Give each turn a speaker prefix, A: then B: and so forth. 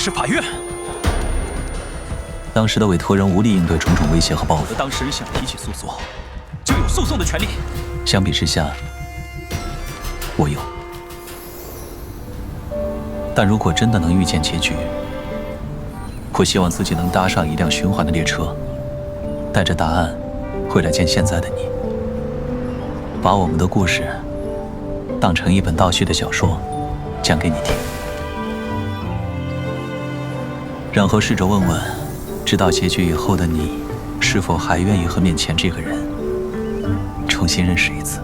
A: 是法院。
B: 当时的委托人无力应对种种威胁和报复，
A: 当事人想提起诉讼，就有诉讼的权利。
B: 相比之下，我有。但如果真的能预见结局，我希望自己能搭上一辆循环的列车，带着答案回来见现在的你，把我们的故事当成一本倒叙的小说讲给你听，然后试着问问，知道结局以后的你，是否还愿意和面前这个人重新认识一次。